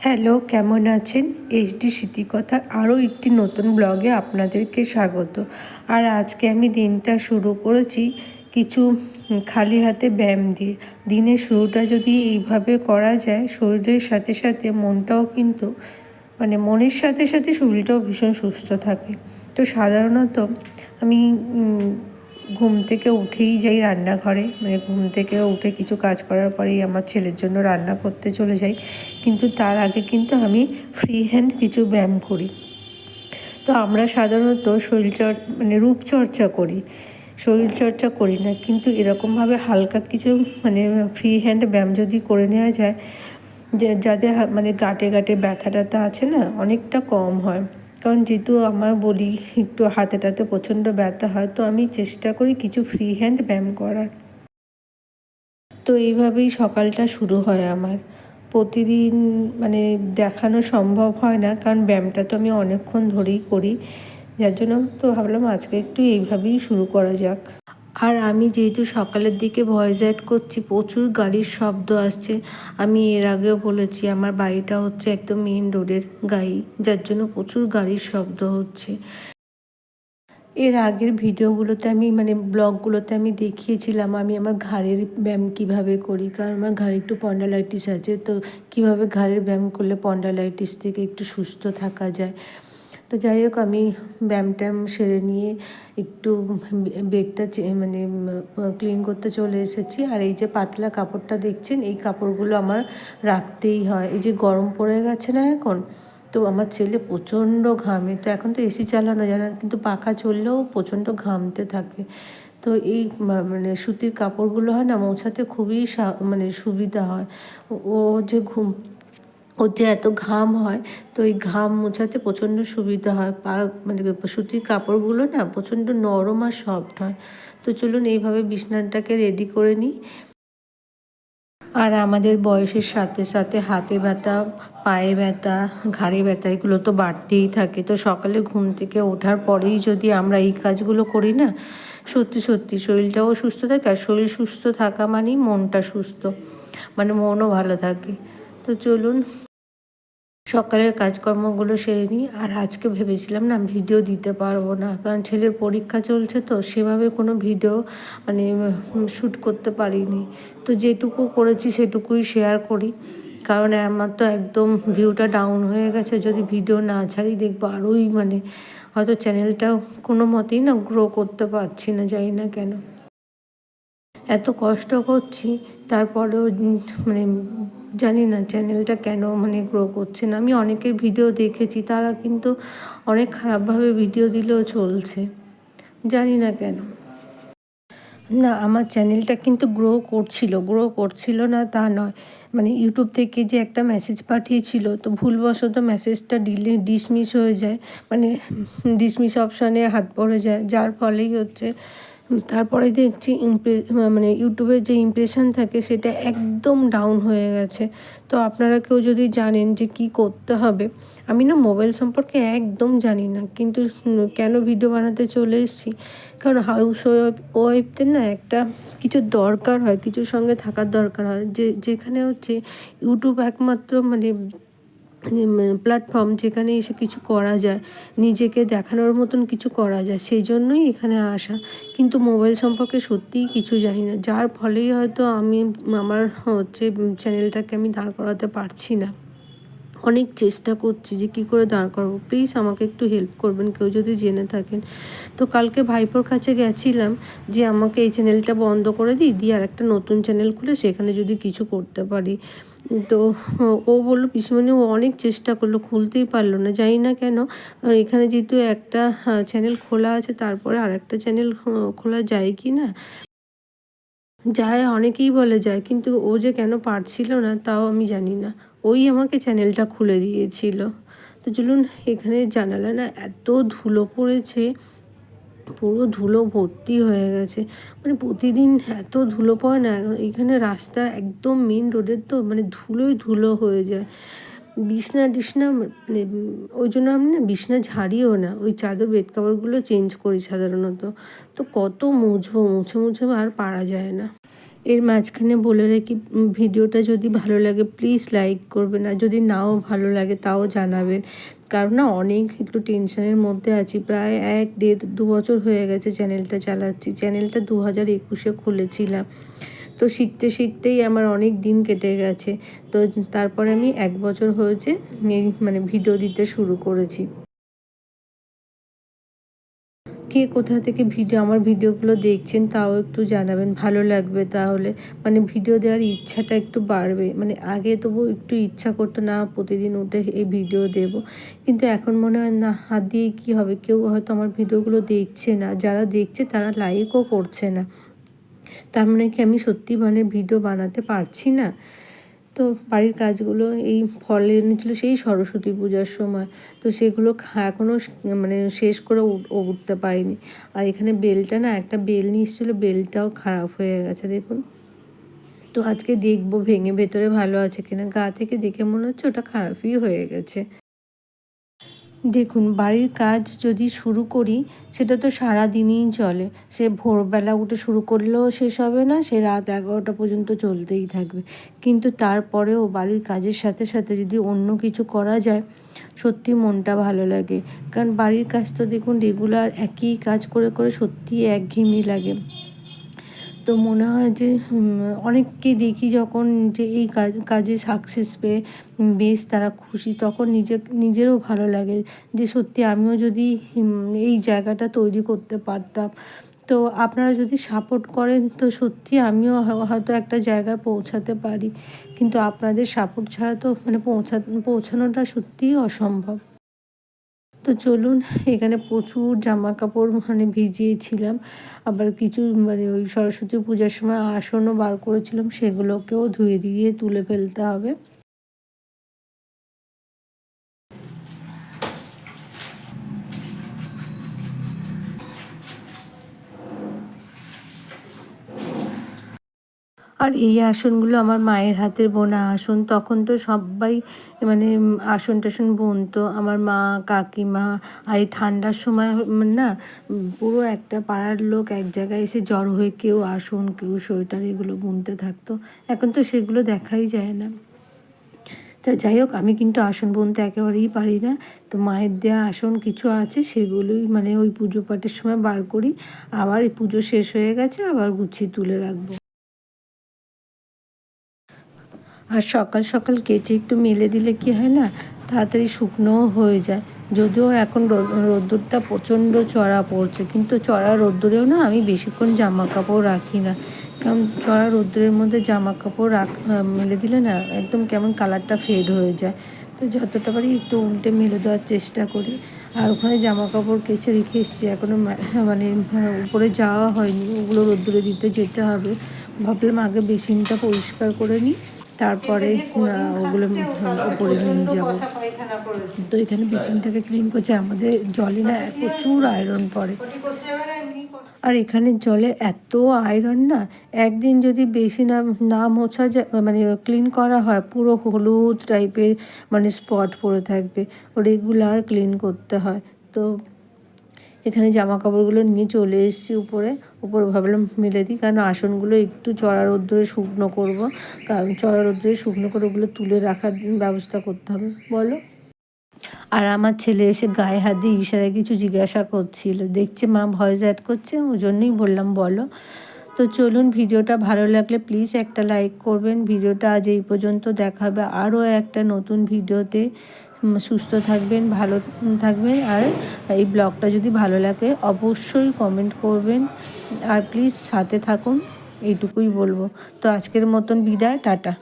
Hello, কেমন আছেন? HD স্মৃতিকথার আরও একটি নতুন ব্লগে আপনাদেরকে স্বাগত। আর আজকে আমি দিনটা শুরু করেছি কিছু খালি হাতে ব্যায়াম দিয়ে। দিনের শুরুটা যদি এইভাবে করা যায়, শরীরের সাথে সাথে মনটাও কিন্তু মানে মনের সাথে সাথে শরীরটাও ভীষণ সুস্থ থাকে। তো সাধারণত আমি ঘুম থেকে উঠেই যাই রান্নাঘরে মানে ঘুম থেকে উঠে কিছু কাজ করার পরেই আমার ছেলের জন্য রান্না করতে চলে যাই। কিন্তু তার আগে কিন্তু আমি ফ্রি হ্যান্ড কিছু ব্যায়াম করি। তো আমরা সাধারণত শরীরচর মানে রূপচর্চা করি। শরীরচর্চা করি না, কিন্তু এরকমভাবে হালকা কিছু মানে ফ্রি হ্যান্ড ব্যায়াম যদি করে নেওয়া যায় যাদের মানে গাটে গাটে ব্যথা ট্যাথা আছে না, অনেকটা কম হয়। কারণ যেহেতু আমার বলি একটু হাতে টাতে প্রচণ্ড ব্যথা হয়, তো আমি চেষ্টা করি কিছু ফ্রি হ্যান্ড ব্যায়াম করার। তো এইভাবেই সকালটা শুরু হয় আমার। প্রতিদিন মানে দেখানো সম্ভব হয় না, কারণ ব্যায়ামটা তো আমি অনেকক্ষণ ধরেই করি। যার জন্য তো ভাবলাম আজকে একটু এইভাবেই শুরু করা যাক। আর আমি যেহেতু সকালের দিকে ভয়েস অ্যাড করছি, প্রচুর গাড়ির শব্দ আসছে। আমি এর আগেও বলেছি, আমার বাড়িটা হচ্ছে একদম মেন রোডের গাড়ি, যার জন্য প্রচুর গাড়ির শব্দ হচ্ছে। এর আগের ভিডিওগুলোতে আমি মানে ব্লগগুলোতে আমি দেখিয়েছিলাম, আমি আমার ঘাড়ের ব্যায়াম কীভাবে করি, কারণ আমার ঘাড়ে একটু পন্ডালাইটিস আছে, তো কীভাবে ঘাড়ের ব্যায়াম করলে পন্ডালাইটিস থেকে একটু সুস্থ থাকা যায়। তো যাই হোক, আমি ব্যায়াম ট্যাম সেরে নিয়ে একটু বেডটা মানে ক্লিন করতে চলে এসেছি। আর এই যে পাতলা কাপড়টা দেখছেন, এই কাপড়গুলো আমার রাখতেই হয়। এই যে গরম পড়ে গেছে না এখন, তো আমার ছেলে প্রচণ্ড ঘামে। তো এখন তো এসি চালানো যায় না, কিন্তু পাখা চললেও প্রচণ্ড ঘামতে থাকে। তো এই মানে সুতির কাপড়গুলো হয় না, মোছাতে খুবই মানে সুবিধা হয়। ও যে ঘুম ওর যে এত ঘাম হয়, তো ওই ঘাম মোছাতে প্রচণ্ড সুবিধা হয়। পা মানে সুতির কাপড়গুলো না প্রচণ্ড নরম আর সফট হয়। তো চলুন এইভাবে বিছনাটাকে রেডি করে নিই। আর আমাদের বয়সের সাথে সাথে হাতে ব্যথা, পায়ে ব্যথা, ঘাড়ে ব্যথা, এগুলো তো বাড়তেই থাকে। তো সকালে ঘুম থেকে ওঠার পরেই যদি আমরা এই কাজগুলো করি না, সত্যি সত্যি শরীরটাও সুস্থ থাকে। আর শরীর সুস্থ থাকা মানেই মনটা সুস্থ মানে মনও ভালো থাকে। তো চলুন সকালের কাজকর্মগুলো সেরে নিই। আর আজকে ভেবেছিলাম না ভিডিও দিতে পারব না, কারণ ছেলের পরীক্ষা চলছে তো, সেভাবে কোনো ভিডিও মানে শ্যুট করতে পারিনি। তো যেটুকু করেছি সেটুকুই শেয়ার করি, কারণ আমার তো একদম ভিউটা ডাউন হয়ে গেছে। যদি ভিডিও না ছাড়ি দেখব আরোই মানে হয়তো চ্যানেলটা কোনো মতেই না গ্রো করতে পারছি না, জানি না কেন। এত কষ্ট করছি, তারপরেও মানে জানি না চ্যানেলটা কেন মানে গ্রো করছে না। আমি অনেকের ভিডিও দেখেছি, তারা কিন্তু অনেক খারাপভাবে ভিডিও দিলেও চলছে। জানি না কেন। না, আমার চ্যানেলটা কিন্তু গ্রো করছিল গ্রো করছিল না তা নয়। মানে ইউটিউব থেকে যে একটা মেসেজ পাঠিয়েছিল, তো ভুলবশত মেসেজটা ডিলে ডিসমিস হয়ে যায়। মানে ডিসমিস অপশানে হাত পড়ে যায়। যার ফলেই হচ্ছে, তারপরে দেখছি ইমপ্রে মানে ইউটিউবের যে ইমপ্রেশন থাকে, সেটা একদম ডাউন হয়ে গেছে। তো আপনারা কেউ যদি জানেন যে কি করতে হবে, আমি না মোবাইল সম্পর্কে একদম জানি না, কিন্তু কেন ভিডিও বানাতে চলে এসেছি? কারণ হাউস ওয়াইফ ওয়াইফদের না একটা কিছু দরকার হয়, কিছুর সঙ্গে থাকার দরকার হয়। যে, যেখানে হচ্ছে ইউটিউব একমাত্র মানে প্ল্যাটফর্ম যেখানে এসে কিছু করা যায়, নিজেকে দেখানোর মতন কিছু করা যায় সেই জন্যই এখানে আসা। কিন্তু মোবাইল সম্পর্কে সত্যিই কিছু জানি না। যার ফলেই হয়তো আমি, আমার হচ্ছে চ্যানেলটাকে আমি দাঁড় করাতে পারছি না। অনেক চেষ্টা করছি যে কী করে দাঁড় করব। প্লিজ আমাকে একটু হেল্প করবেন, কেউ যদি জেনে থাকেন। তো কালকে ভাইপোর কাছে গেছিলাম যে আমাকে এই চ্যানেলটা বন্ধ করে দিই, দিয়ে আর একটা নতুন চ্যানেল খুলে সেখানে যদি কিছু করতে পারি। তো ও বলল, পিসিমণি ও অনেক চেষ্টা করল, খুলতেই পারল না, জানি না কেন। কারণ এখানে যেহেতু একটা চ্যানেল খোলা আছে, তারপরে আর একটা চ্যানেল খোলা যায় কি না? যায়, অনেকেই বলে যায়, কিন্তু ও যে কেন পারছিল না, তাও আমি জানি না। ওই আমাকে চ্যানেলটা খুলে দিয়েছিল। তো চলুন, এখানে জানালা না এত ধুলো পড়েছে, পুরো ধুলো ভর্তি হয়ে গেছে। মানে প্রতিদিন এত ধুলো পড়ে না, এখানে রাস্তা একদম মেন রোডের তো মানে ধুলোই ধুলো হয়ে যায়। বিছনা টিছনা মানে ওই জন্য আমি না বিছনা ঝাড়িও না, ওই চাদর বেড কাভারগুলো চেঞ্জ করি সাধারণত। তো কত মুছবো, মুছে মুছে আর পারা যায় না। এর মাঝখানে বলে রাখি ভিডিওটা যদি ভালো লাগে প্লিজ লাইক করবেন। আর যদি নাও ভালো লাগে, তাও জানাবেন। কারণ না, অনেক একটু টেনশনের মধ্যে আছি। প্রায় এক, দেড়, দু বছর হয়ে গেছে চ্যানেলটা চালাচ্ছি। চ্যানেলটা দু হাজার একুশে খুলেছিলাম। তো শিখতে শিখতেই আমার অনেক দিন কেটে গেছে। তো তারপরে আমি এক বছর হয়েছে মানে ভিডিও দিতে শুরু করেছি। কে কোথা থেকে ভিডিও, আমার ভিডিওগুলো দেখছেন তাও একটু জানাবেন, ভালো লাগবে তাহলে। মানে ভিডিও দেওয়ার ইচ্ছাটা একটু বাড়বে। মানে আগে তবু একটু ইচ্ছা করতো, না প্রতিদিন উঠে এই ভিডিও দেব। কিন্তু এখন মনে হয়, না, হাত দিয়ে কী হবে? কেউ হয়তো আমার ভিডিওগুলো দেখছে না। যারা দেখছে তারা লাইকও করছে না। তার মানে কি আমি সত্যি মানে ভিডিও বানাতে পারছি না? তো বাড়ির কাজগুলো, এই ফল এনেছিল সেই সরস্বতী পূজার সময়। তো সেগুলো এখনও মানে শেষ করে উঠ- উঠতে পারিনি। আর এখানে বেলটা না, একটা বেল নিয়ে এসেছিল, বেলটাও খারাপ হয়ে গেছে, দেখুন। তো আজকে দেখব, ভেঙে ভেতরে ভালো আছে কিনা, গা থেকে দেখে মনে হচ্ছে ওটা খারাপই হয়ে গেছে। দেখুন, বাড়ির কাজ যদি শুরু করি, সেটা তো সারা দিনই চলে। সে ভোরবেলা উঠে শুরু করলেও শেষ হবে না, সে রাত এগারোটা পর্যন্ত চলতেই থাকবে। কিন্তু তারপরেও বাড়ির কাজের সাথে সাথে যদি অন্য কিছু করা যায়, সত্যি মনটা ভালো লাগে। কারণ বাড়ির কাজ তো দেখুন রেগুলার একই কাজ করে করে সত্যি একঘেয়েমি লাগে। তো মনে হয় যে অনেককে দেখি যখন যে এই কাজ কাজে সাকসেস পেয়ে বেশ তারা খুশি, তখন নিজে, নিজেরও ভালো লাগে যে সত্যি আমিও যদি এই জায়গাটা তৈরি করতে পারতাম। তো আপনারা যদি সাপোর্ট করেন, তো সত্যি আমিও হয়তো একটা জায়গায় পৌঁছাতে পারি। কিন্তু আপনাদের সাপোর্ট ছাড়া তো মানে পৌঁছা, পৌঁছানোটা সত্যিই অসম্ভব। তো চলুন, এখানে প্রচুর জামা কাপড় মানে ভিজিয়েছিলাম। আবার কিছু মানে ওই সরস্বতী পূজার সময় আসনও বার করেছিলাম, সেগুলোকেও ধুয়ে দিয়ে তুলে ফেলতে হবে। আর এই আসনগুলো আমার মায়ের হাতের বোনা আসন, তখন তো সবাই মানে আসন টাসন বুনতো। আমার মা, কাকিমা, আর এই ঠান্ডার সময় না পুরো একটা পাড়ার লোক এক জায়গায় এসে জড়ো হয়ে কেউ আসন, কেউ সোয়েটার এগুলো বুনতে থাকতো। এখন তো সেগুলো দেখাই যায় না। তা যাই হোক, আমি কিন্তু আসন বুনতে একেবারেই পারি না। তো মায়ের দেওয়া আসন কিছু আছে, সেগুলোই মানে ওই পুজো পাঠের সময় বার করি। আবার এই পুজো শেষ হয়ে গেছে, আবার গুছিয়ে তুলে রাখব। আর সকাল সকাল কেচে একটু মেলে দিলে কি হয় না তাড়াতাড়ি শুকনোও হয়ে যায়। যদিও এখন রোদ্দুরটা প্রচণ্ড চড়া পড়ছে কিন্তু চড়া রোদ্দুরেও না আমি বেশিক্ষণ জামা কাপড় রাখি না। কারণ চড়া রোদ্দুরের মধ্যে জামা কাপড় রাখ মেলে দিলে না একদম কেমন কালারটা ফেড হয়ে যায়। তো যতটা পারি একটু উল্টে মেলে দেওয়ার চেষ্টা করি। আর ওখানে জামা কাপড় কেচে রেখে এসেছি এখনও মানে হ্যাঁ, উপরে যাওয়া হয়নি ওগুলো রোদ্দুরে দিতে যেতে হবে। ভাবলাম আগে বেসিনটা পরিষ্কার করে নিই। তারপরে ওগুলো উপরে নিয়ে যাব। তো এখানে বেসিনটাকে ক্লিন করছে, আমাদের জলে না প্রচুর আয়রন পড়ে। আর এখানে জলে এত আয়রন না, একদিন যদি বেশি না না মোছা যায় মানে ক্লিন করা হয়, পুরো হলুদ টাইপের মানে স্পট পড়ে থাকবে রেগুলার ক্লিন করতে হয়। তো এখানে জামা কাপড়গুলো নিয়ে চলে এসেছি উপরে। উপরে ভাবলাম মেলে দিই, কারণ আসনগুলো একটু চড়া রোদ্দুরে শুকনো করব। কারণ চড়া রোদ্দুরে শুকনো করে ওগুলো তুলে রাখার ব্যবস্থা করতে হবে, বলো? আর আমার ছেলে এসে গায়ে হাত দিয়ে ইশারায় কিছু জিজ্ঞাসা করছিল। দেখছে মা ভয়েস অ্যাড করছে ওই জন্যই বললাম, বলো। তো চলুন, ভিডিওটা ভালো লাগলে প্লিজ একটা লাইক করবেন। ভিডিওটা আজ এই পর্যন্ত দেখা হবে আরও একটা নতুন ভিডিওতে। সুস্থ থাকবেন, ভালো থাকবেন। আর এই ব্লগটা যদি ভালো লাগে, অবশ্যই কমেন্ট করবেন। আর প্লিজ সাথে থাকুন, এইটুকুই বলব। তো আজকের মতন বিদায়, টাটা।